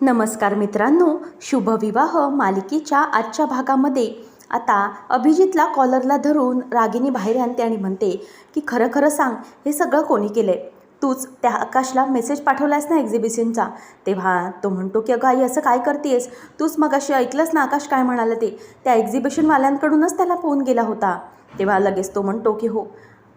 नमस्कार मित्रांनो शुभविवाह मालिकेच्या आजच्या भागामध्ये. आता अभिजितला कॉलरला धरून रागिनी बाहेर आणते आणि म्हणते की खरं खरं सांग हे सगळं कोणी केलं आहे तूच त्या आकाशला मेसेज पाठवलास ना एक्झिबिशनचा तेव्हा तो म्हणतो की अगं आई असं काय करतेस तूच मग अशी ऐकलंस ना आकाश काय म्हणालं ते? त्या एक्झिबिशनवाल्यांकडूनच त्याला फोन गेला होता. तेव्हा लगेच तो म्हणतो की हो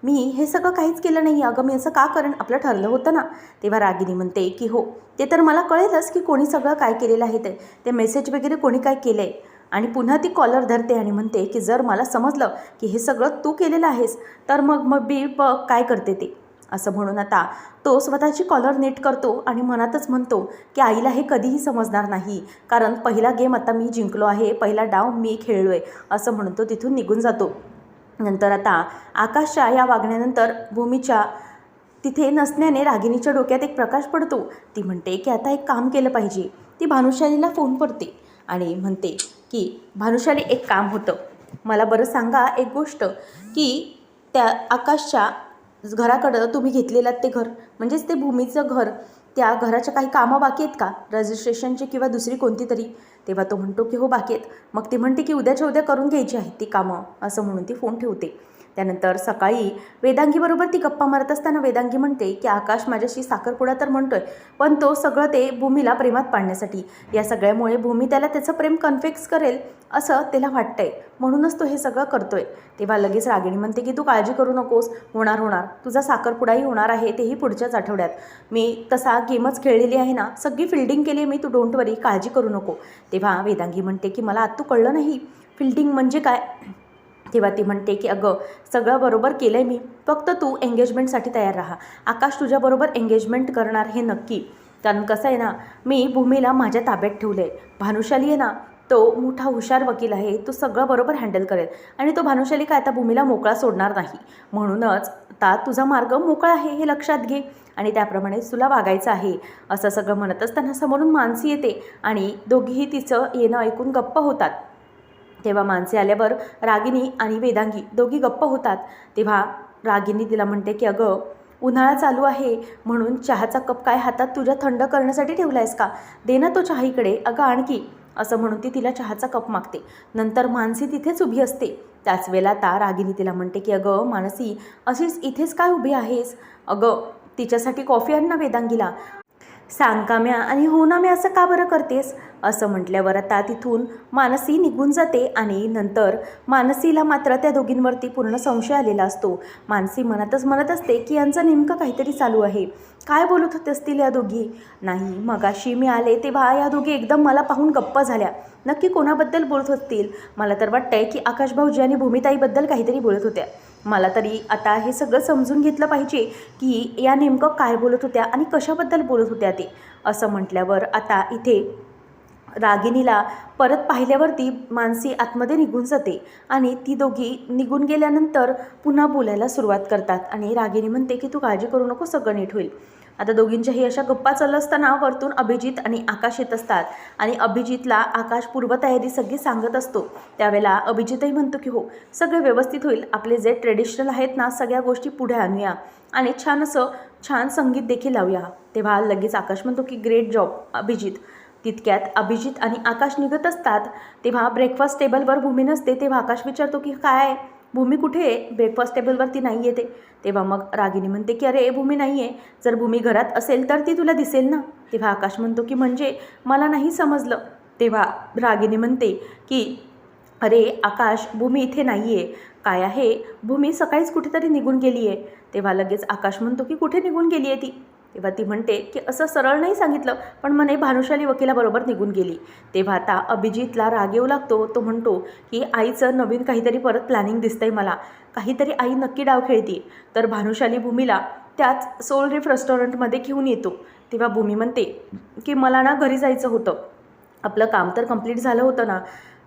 मी हे सगळं काहीच केलं नाही अगं मी असं का करण आपलं ठरलं होतं ना. तेव्हा रागिनी म्हणते की हो. ते तर मला कळेलच की कोणी सगळं काय केलेलं आहे ते. ते मेसेज वगैरे कोणी काय केलं आहे आणि पुन्हा ती कॉलर धरते आणि म्हणते की जर मला समजलं की हे सगळं तू केलेलं आहेस तर मग मग बी बघ काय करते ते? असं म्हणून आता तो स्वतःची कॉलर नीट करतो आणि मनातच म्हणतो की आईला हे कधीही समजणार नाही. कारण पहिला गेम आता मी जिंकलो आहे. पहिला डाव मी खेळलो आहे असं म्हणून तो तिथून निघून जातो. नंतर आता आकाशच्या या वागण्यानंतर भूमीच्या तिथे नसण्याने रागिनीच्या डोक्यात एक प्रकाश पडतो. ती म्हणते की आता एक काम केलं पाहिजे. ती भानुशालीला फोन करते आणि म्हणते की भानुशाली एक काम होतं. मला बरं सांगा एक गोष्ट की त्या आकाशच्या घराकडं तुम्ही घेतलेलं ते घर म्हणजेच ते भूमीचं घर त्या घराच्या काही कामं बाकी आहेत का? रजिस्ट्रेशनची किंवा दुसरी कोणती तरी? तेव्हा तो म्हणतो की हो बाकी आहेत. मग ती म्हणते की उद्याच्या उद्या करून घ्यायची आहेत ती कामं असं म्हणून ती फोन ठेवते. त्यानंतर सकाळी वेदांगीबरोबर ती गप्पा मारत असताना वेदांगी म्हणते की आकाश माझ्याशी साखरपुडा तर म्हणतोय पण तो सगळं ते भूमीला प्रेमात पाडण्यासाठी. या सगळ्यामुळे भूमी त्याला त्याचं प्रेम कन्फेक्स करेल असं त्याला वाटतंय. म्हणूनच तो हे सगळं करतोय. तेव्हा लगेच रागिणी म्हणते की तू काळजी करू नकोस. होणार होणार. तुझा साखरपुडाही होणार आहे तेही पुढच्याच आठवड्यात. मी तसा गेमच खेळलेली आहे ना सगळी फिल्डिंग केली आहे मी तू डोंट वरी काळजी करू नको. तेव्हा वेदांगी म्हणते की मला आत तू कळलं नाही. फिल्डिंग म्हणजे काय? तेव्हा ती म्हणते की अगं सगळं बरोबर केलं आहे मी. फक्त तू एंगेजमेंटसाठी तयार राहा. आकाश तुझ्याबरोबर एंगेजमेंट करणार हे नक्की. कारण कसं आहे ना मी भूमीला माझ्या ताब्यात ठेवलं आहे भानुशाली आहे ना तो मोठा हुशार वकील आहे. तो सगळं बरोबर हँडल करेल. आणि तो भानुशाली काय आता भूमीला मोकळा सोडणार नाही. म्हणूनच आता तुझा मार्ग मोकळा आहे हे लक्षात घे. आणि त्याप्रमाणे तुला वागायचं आहे. असं सगळं म्हणत असताना समोरून मानसी येते. आणि दोघीही तिचं येणं ऐकून गप्प होतात. तेव्हा माणसे आल्यावर रागिनी आणि वेदांगी दोघी गप्प होतात. तेव्हा रागिनी तिला म्हणते की अगं उन्हाळा चालू आहे म्हणून चहाचा कप काय हातात तुझ्या थंड करण्यासाठी ठेवला आहेस का? दे ना तो चहाईकडे अगं आणखी. असं म्हणून ती तिला चहाचा कप मागते. नंतर मानसी तिथेच उभी असते. त्याच वेळेला ता रागिनी तिला म्हणते की अगं मानसी अशीच इथेच काय उभी आहेस? अगं तिच्यासाठी कॉफी आण ना वेदांगीला. सांग काम्या आणि हो ना मी असं का बरं करतेस? असं म्हटल्यावर आता तिथून मानसी निघून जाते आणि नंतर मानसीला मात्र त्या दोघींवरती पूर्ण संशय आलेला असतो. मानसी मनातच म्हणत असते की यांचं नेमकं काहीतरी चालू आहे. काय बोलत होते असतील या दोघी? नाही मगाशी मी आले तेव्हा या दोघी एकदम मला पाहून गप्प झाल्या. नक्की कोणाबद्दल बोलत असतील मला तर वाटतंय की आकाश भाऊजी आणि भूमिताईबद्दल काहीतरी बोलत होत्या. मला तरी आता हे सगळं समजून घेतलं पाहिजे की या नेमकं काय बोलत होत्या आणि कशाबद्दल बोलत होत्या ते. असं म्हटल्यावर आता इथे रागिनीला परत पाहिल्यावरती मानसी आतमध्ये निघून जाते आणि ती दोघी निघून गेल्यानंतर पुन्हा बोलायला सुरुवात करतात आणि रागिनी म्हणते की तू काळजी करू नको सगळं नीट होईल. आता दोघींच्याही अशा गप्पा चालू असताना वरतून अभिजित आणि आकाश येत असतात. आणि अभिजितला आकाश पूर्वतयारी सगळी सांगत असतो. त्यावेळेला अभिजितही म्हणतो की हो सगळे व्यवस्थित होईल. आपले जे ट्रेडिशनल आहेत ना सगळ्या गोष्टी पुढे आणूया. आणि छान असं छान संगीत देखील लावूया. तेव्हा लगेच आकाश म्हणतो की ग्रेट जॉब अभिजित. तितक्यात अभिजित आणि आकाश निघत असतात. तेव्हा ब्रेकफास्ट टेबलवर भूमी नसते तेव्हा आकाश विचारतो की काय भूमी कुठे आहे? ब्रेकफास्ट टेबलवरती नाही येते. तेव्हा मग रागिनी म्हणते की अरे भूमी नाही आहे जर भूमी घरात असेल तर ती तुला दिसेल ना? तेव्हा आकाश म्हणतो की म्हणजे मला नाही समजलं. तेव्हा रागिनी म्हणते की अरे आकाश भूमी इथे नाही आहे काय आहे? भूमी सकाळीच कुठेतरी निघून गेली आहे तेव्हा लगेच आकाश म्हणतो की कुठे निघून गेली आहे ती? तेव्हा ती म्हणते की असं सरळ नाही सांगितलं पण म्हणे भानुशाली वकिलाबरोबर निघून गेली. तेव्हा आता अभिजितला राग येऊ लागतो. तो म्हणतो की आईचं नवीन काहीतरी परत प्लॅनिंग दिसतंय मला. काहीतरी आई नक्की डाव खेळते. तर भानुशाली भूमीला त्याच सोल रिफ रेस्टॉरंटमध्ये घेऊन येतो. तेव्हा भूमी म्हणते की मला ना घरी जायचं होतं. आपलं काम तर कंप्लीट झालं होतं ना.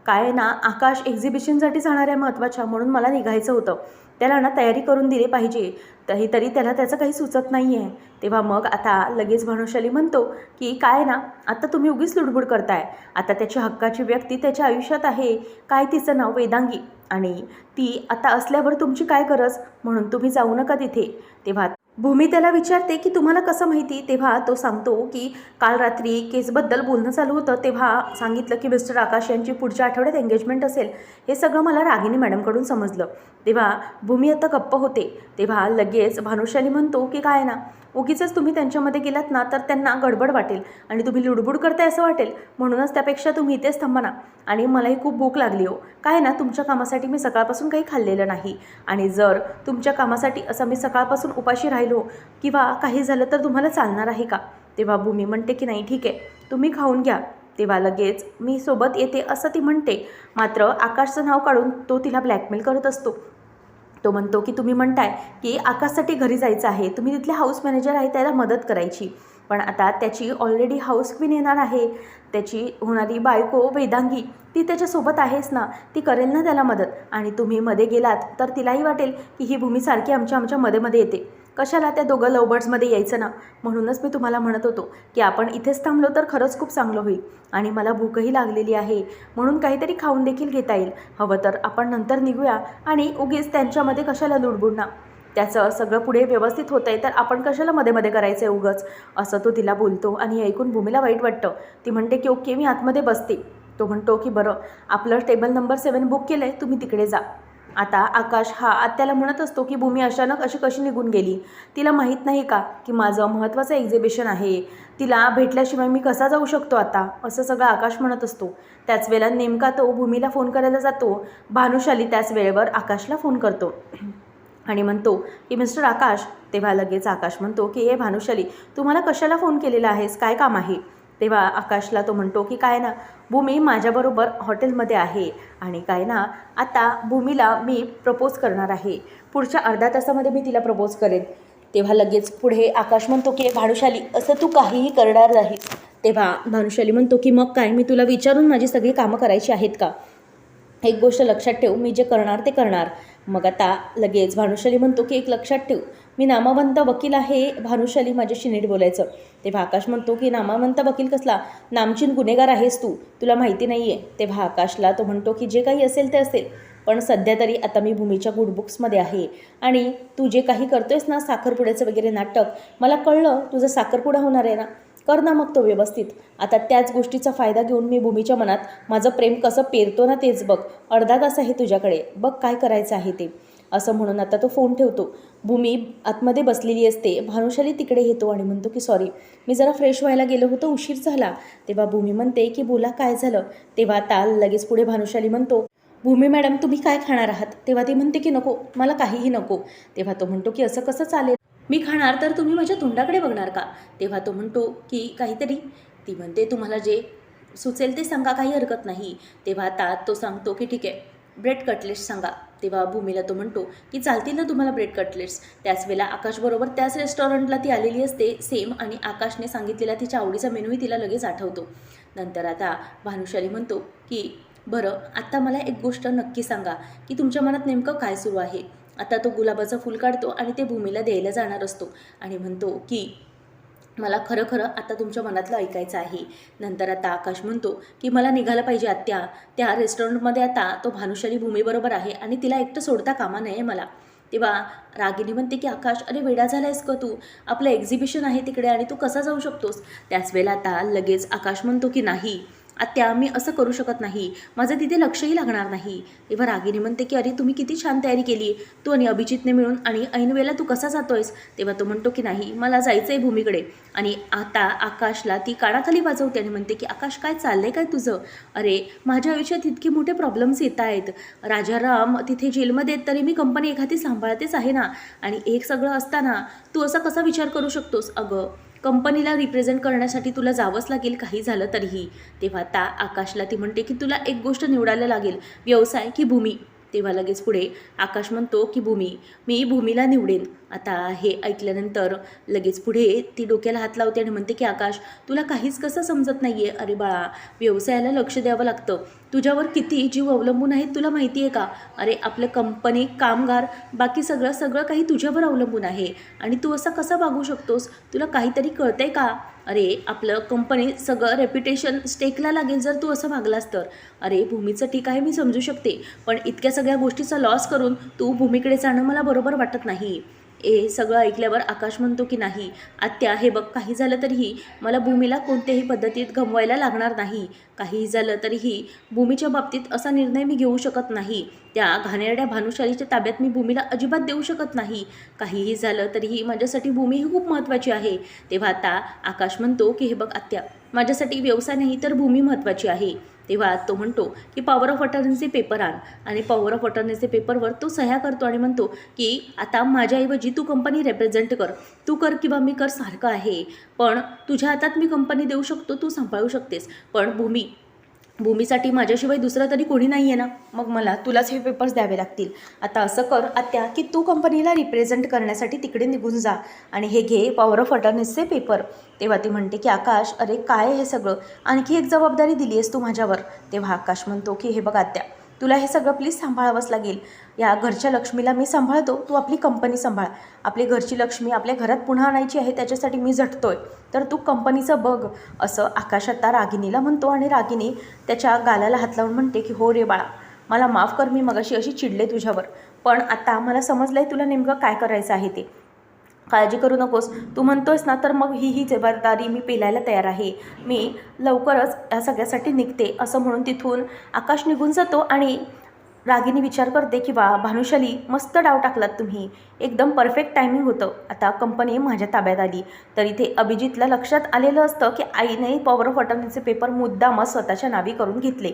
काय ना आकाश एक्झिबिशनसाठी जाणार आहे महत्त्वाच्या म्हणून मला निघायचं होतं. त्याला ना तयारी करून दिली पाहिजे. तरी तरी त्याला त्याचं काही सुचत नाही आहे तेव्हा मग आता लगेच भानुशाली म्हणतो की काय ना आता तुम्ही उगीच लुडबुड करताय. आता त्याची हक्काची व्यक्ती त्याच्या आयुष्यात आहे. काय तिचं नाव वेदांगी? आणि ती आता असल्यावर तुमची काय गरज? म्हणून तुम्ही जाऊ नका तिथे. तेव्हा भूमी त्याला विचारते की तुम्हाला कसं माहिती? तेव्हा तो सांगतो की काल रात्री केसबद्दल बोलणं चालू होतं. तेव्हा सांगितलं की मिस्टर आकाश यांची पुढच्या आठवड्यात एंगेजमेंट असेल. हे सगळं मला रागिनी मॅडमकडून समजलं. तेव्हा भूमी आता गप्प होते. तेव्हा लगेच भानुशाली म्हणतो की काय ना? उगीच तुम्ही त्यांच्यामध्ये गेलात ना तर त्यांना गडबड वाटेल आणि तुम्ही लुडबुड करताय असं वाटेल. म्हणूनच त्यापेक्षा तुम्ही इथेच थांबा ना. आणि मलाही खूप भूक लागली हो. काय ना तुमच्या कामासाठी मी सकाळपासून काही खाल्लेलं नाही. आणि जर तुमच्या कामासाठी असं मी सकाळपासून उपाशी राहिलो किंवा काही झालं तर तुम्हाला चालणार आहे का? तेव्हा भूमी म्हणते की नाही ठीक आहे. तुम्ही खाऊन घ्या. तेव्हा लगेच मी सोबत येते असं ती म्हणते. मात्र आकाशचं नाव काढून तो तिला ब्लॅकमेल करत असतो. तो म्हणतो की तुम्ही म्हणताय की आकाशसाठी घरी जायचं आहे. तुम्ही तिथले हाऊस मॅनेजर आहे त्याला मदत करायची. पण आता त्याची ऑलरेडी हाऊस क्वीन येणार आहे. त्याची होणारी बायको वेदांगी ती त्याच्यासोबत आहेच ना. ती करेल ना त्याला मदत. आणि तुम्ही मध्ये गेलात तर तिलाही वाटेल की ही भूमी सारखी आमच्या आमच्या मध्ये मध्ये येते. कशाला त्या दोघं लवबर्ड्समध्ये यायचं ना? म्हणूनच मी तुम्हाला म्हणत होतो की आपण इथेच थांबलो तर खरंच खूप चांगलं होईल. आणि मला भूकही लागलेली आहे. म्हणून काहीतरी खाऊन देखील घेता येईल. हवं तर आपण नंतर निघूया आणि उगीच त्यांच्यामध्ये कशाला लुडबुड ना? त्याचं सगळं पुढे व्यवस्थित होतं आहे तर आपण कशाला मध्ये मध्ये करायचं आहे उगंच? असं तो तिला बोलतो आणि ऐकून भूमीला वाईट वाटतं. ती म्हणते की ओके मी आतमध्ये बसते. तो म्हणतो की बरं आपलं टेबल नंबर सेवन बुक केलं आहे तुम्ही तिकडे जा. आता आकाश हा आत्याला म्हणत असतो की भूमी अचानक अशी कशी निघून गेली? तिला माहीत नाही का की माझं महत्त्वाचं एक्झिबिशन आहे? तिला भेटल्याशिवाय मी कसा जाऊ शकतो आता? असं सगळं आकाश म्हणत असतो. त्याच वेळेला नेमका तो भूमीला फोन करायला जातो. भानुशाली त्याच वेळेवर आकाशला फोन करतो. आणि म्हणतो की मिस्टर आकाश तेव्हा लगेच आकाश म्हणतो की हे भानुशाली तुम्हाला कशाला फोन केलेला आहेस? काय काम आहे? तेव्हा आकाशला तो म्हणतो की काय ना भूमी माझ्याबरोबर हॉटेलमध्ये आहे आणि काय ना आता भूमीला मी प्रपोज करणार आहे. पुढच्या अर्ध्या तासामध्ये मी तिला प्रपोज करेन. तेव्हा लगेच पुढे आकाश म्हणतो की भानुशाली असं तू काहीही करणार नाही तेव्हा भानुशाली म्हणतो की मग काय मी तुला विचारून माझी सगळी कामं करायची आहेत का? एक गोष्ट लक्षात ठेव मी जे करणार ते करणार. मग आता लगेच भानुशाली म्हणतो की एक लक्षात ठेव मी नामवंत वकील आहे भानुशाली माझ्याशी नीट बोलायचं. तेव्हा आकाश म्हणतो की नामवंत वकील कसला? नामचीन गुन्हेगार आहेस तू. तुला माहिती नाही आहे तेव्हा आकाशला तो म्हणतो की जे काही असेल ते असेल. पण सध्या तरी आता मी भूमीच्या गुडबुक्समध्ये आहे. आणि तू जे काही करतोयस ना साखरपुड्याचं वगैरे नाटक मला कळलं तुझं साखरपुडा होणार आहे ना. कर ना मग तो व्यवस्थित. आता त्याच गोष्टीचा फायदा घेऊन मी भूमीच्या मनात माझं प्रेम कसं पेरतो ना तेच बघ. अर्धा तास आहे तुझ्याकडे. बघ काय करायचं आहे ते. असं म्हणून आता तो फोन ठेवतो. भूमी आतमध्ये बसलेली असते. भानुशाली तिकडे येतो आणि म्हणतो की सॉरी मी जरा फ्रेश व्हायला गेलो होतो उशीर झाला. तेव्हा भूमी म्हणते की बोला काय झालं? तेव्हा आता लगेच पुढे भानुशाली म्हणतो भूमी मॅडम तुम्ही काय खाणार आहात? तेव्हा ती म्हणते की नको मला काहीही नको. तेव्हा तो म्हणतो की असं कसं चालेल? मी खाणार तर तुम्ही माझ्या तोंडाकडे बघणार का? तेव्हा तो म्हणतो की काहीतरी. ती म्हणते तुम्हाला जे सुचेल ते सांगा काही हरकत नाही. तेव्हा आता तो सांगतो की ठीक आहे ब्रेड कटलेट सांगा. तेव्हा भूमीला तो म्हणतो की चालतील ना तुम्हाला ब्रेड कटलेट्स त्याच वेळेला आकाशबरोबर त्याच रेस्टॉरंटला ती आलेली असते सेम आणि आकाशने सांगितलेला तिच्या आवडीचा मेनूही तिला लगेच आठवतो. नंतर आता भानुशाली म्हणतो की बरं आत्ता मला एक गोष्ट नक्की सांगा की तुमच्या मनात नेमकं काय सुरू आहे? आता तो गुलाबाचं फूल काढतो आणि ते भूमीला द्यायला जाणार असतो आणि म्हणतो की मला खरं खरं आता तुमच्या मनातलं ऐकायचं आहे. नंतर आता आकाश म्हणतो की मला निघालं पाहिजे आत्या. त्या रेस्टॉरंटमध्ये आता तो भानुशाली भूमीबरोबर आहे आणि तिला एकटं सोडता कामा नये मला. तेव्हा रागिनी म्हणते की आकाश अरे वेडा झाला आहेस का तू. आपलं एक्झिबिशन आहे तिकडे आणि तू कसा जाऊ शकतोस? त्याच वेळेला आता लगेच आकाश म्हणतो की नाही. आत्या मी असं करू शकत नाही. माझं तिथे लक्षही लागणार नाही. तेव्हा रागिनी म्हणते की अरे तुम्ही किती छान तयारी केली. तू आणि अभिजितने मिळून आणि ऐनवेळेला तू कसा जातोयस? तेव्हा तो म्हणतो की नाही मला जायचं आहे भूमीकडे. आणि आता आकाशला ती कानाखाली वाजवते आणि म्हणते की आकाश काय चाललंय काय तुझं? अरे माझ्या आयुष्यात इतके मोठे प्रॉब्लेम्स येत आहेत. राजाराम तिथे जेलमध्ये आहेत तरी मी कंपनी एखादी सांभाळतेच आहे ना? आणि एक सगळं असताना तू असा कसा विचार करू शकतोस? अगं कंपनीला रिप्रेझेंट करण्यासाठी तुला जावंच लागेल काही झालं तरीही. तेव्हा त्या आकाशला ती म्हणते की तुला एक गोष्ट निवडायला लागेल. व्यवसाय की भूमी? तेव्हा लगेच पुढे आकाश म्हणतो की भूमी मी भूमीला निवडेन. आता हे ऐकल्यानंतर लगेच पुढे ती डोक्याला हात लावते आणि म्हणते की आकाश तुला काहीच कसं समजत नाही आहे अरे बाळा व्यवसायाला लक्ष द्यावं लागतं. तुझ्यावर किती जीव अवलंबून आहेत तुला माहिती आहे का? अरे आपलं कंपनी कामगार बाकी सगळं सगळं काही तुझ्यावर अवलंबून आहे. आणि तू असा कसा वागू शकतोस? तुला काहीतरी कळतंय का? अरे आपलं कंपनी सगळं रेप्युटेशन स्टेकला लागेल जर तू असं मागलास तर. अरे भूमीचं ठीक आहे मी समजू शकते. पण इतक्या सगळ्या गोष्टीचा लॉस करून तू भूमीकडे जाणं मला बरोबर वाटत नाही. ए सगळं ऐकल्यावर आकाश म्हणतो की नाही आत्या हे बघ काही झालं तरीही मला भूमीला कोणत्याही पद्धतीत गमवायला लागणार नाही. काहीही झालं तरीही भूमीच्या बाबतीत असा निर्णय मी घेऊ शकत नाही. त्या घाणेरड्या भानुशालीच्या ताब्यात मी भूमीला अजिबात देऊ शकत नाही. काहीही झालं तरीही माझ्यासाठी भूमी ही खूप महत्त्वाची आहे. तेव्हा आता आकाश म्हणतो की हे बघ आत्या माझ्यासाठी व्यवसाय नाही तर भूमी महत्त्वाची आहे. तेव्हा तो म्हणतो की पॉवर ऑफ अटर्नीचे पेपर आण. आणि पॉवर ऑफ अटर्नीचे पेपरवर तो सह्या करतो आणि म्हणतो की आता माझ्याऐवजी तू कंपनी रिप्रेझेंट कर. तू कर किंवा मी कर सारखं आहे. पण तुझ्या हातात मी कंपनी देऊ शकतो तू सांभाळू शकतेस. पण भूमी भूमीसाठी माझ्याशिवाय दुसरं तरी कोणी नाही आहे ना? मग मला तुलाच हे पेपर्स द्यावे लागतील. आता असं कर आत्या की तू कंपनीला रिप्रेझेंट करण्यासाठी तिकडे निघून जा. आणि हे घे पॉवर ऑफ अटर्नीसचे पेपर तेव्हा ती म्हणते की आकाश अरे काय हे सगळं? आणखी एक जबाबदारी दिली आहेस तू माझ्यावर. तेव्हा आकाश म्हणतो की हे बघ आत्या तुला हे सगळं प्लीज सांभाळावंच लागेल. या घरच्या लक्ष्मीला मी सांभाळतो तू आपली कंपनी सांभाळ. आपली घरची लक्ष्मी आपल्या घरात पुन्हा आणायची आहे त्याच्यासाठी मी झटतोय. तर तू कंपनीचं बघ असं आकाश आता रागिनीला म्हणतो आणि रागिनी त्याच्या गालाला हात लावून म्हणते की हो रे बाळा मला माफ कर मी मगाशी अशी चिडले तुझ्यावर. पण आता मला समजलं आहे तुला नेमकं काय करायचं आहे ते. काळजी करू नकोस. तू म्हणतोस ना तर मग ही ही जबाबदारी मी पेलायला तयार आहे. मी लवकरच या सगळ्यासाठी निघते असं म्हणून तिथून आकाश निघून जातो आणि रागिनी विचार करते की वा भानुशाली मस्त डाव टाकलात तुम्ही. एकदम परफेक्ट टायमिंग होतं. आता कंपनी माझ्या ताब्यात आली. तर इथे अभिजितला लक्षात आलेलं असतं की आईने पॉवर ऑफ अटर्नीचे पेपर मुद्दामच स्वतःच्या नावी करून घेतले.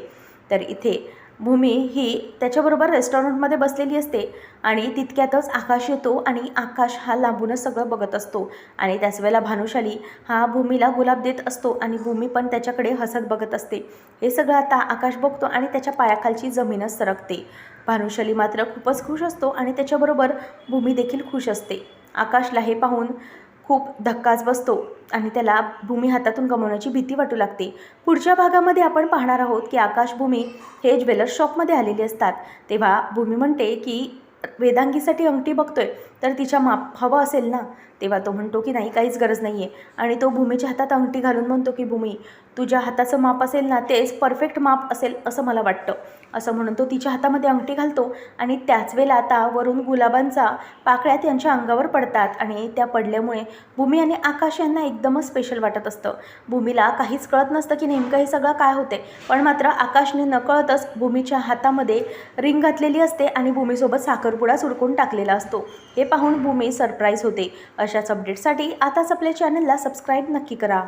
तर इथे भूमी ही त्याच्याबरोबर रेस्टॉरंटमध्ये बसलेली असते आणि तितक्यातच आकाश येतो आणि आकाश हा लांबूनच सगळं बघत असतो. आणि त्याच वेळेला भानुशाली हा भूमीला गुलाब देत असतो आणि भूमी पण त्याच्याकडे हसत बघत असते. हे सगळं आता आकाश बघतो आणि त्याच्या पायाखालची जमीनच सरकते. भानुशाली मात्र खूपच खुश असतो आणि त्याच्याबरोबर भूमी देखील खुश असते. आकाशला हे पाहून खूप धक्काच बसतो आणि त्याला भूमी हातातून गमावण्याची भीती वाटू लागते. पुढच्या भागामध्ये आपण पाहणार आहोत की आकाश भूमी हे ज्वेलर्स शॉपमध्ये आलेले असतात. तेव्हा भूमी म्हणते की वेदांगीसाठी अंगठी बघतोय. तर तिच्या माप हवं असेल ना तेव्हा तो म्हणतो की नाही काहीच गरज नाही आहे आणि तो भूमीच्या हातात अंगठी घालून म्हणतो की भूमी तुझ्या हाताचं माप असेल ना तेच परफेक्ट माप असेल असं मला वाटतं. असं म्हणून तो तिच्या हातामध्ये अंगठी घालतो आणि त्याच वेळेला आता वरून गुलाबांचा पाकळ्या त्यांच्या अंगावर पडतात आणि त्या पडल्यामुळे भूमी आणि आकाश यांना एकदमच स्पेशल वाटत असतं. भूमीला काहीच कळत नसतं की नेमकं हे सगळं काय होते. पण मात्र आकाशने नकळतच भूमीच्या हातामध्ये रिंग घातलेली असते आणि भूमीसोबत साखरपुडा सुडकून टाकलेला असतो. हे पाहून भूमी सरप्राईज होते. अशाच अपडेटसाठी आताच आपल्या चॅनलला सबस्क्राईब नक्की करा.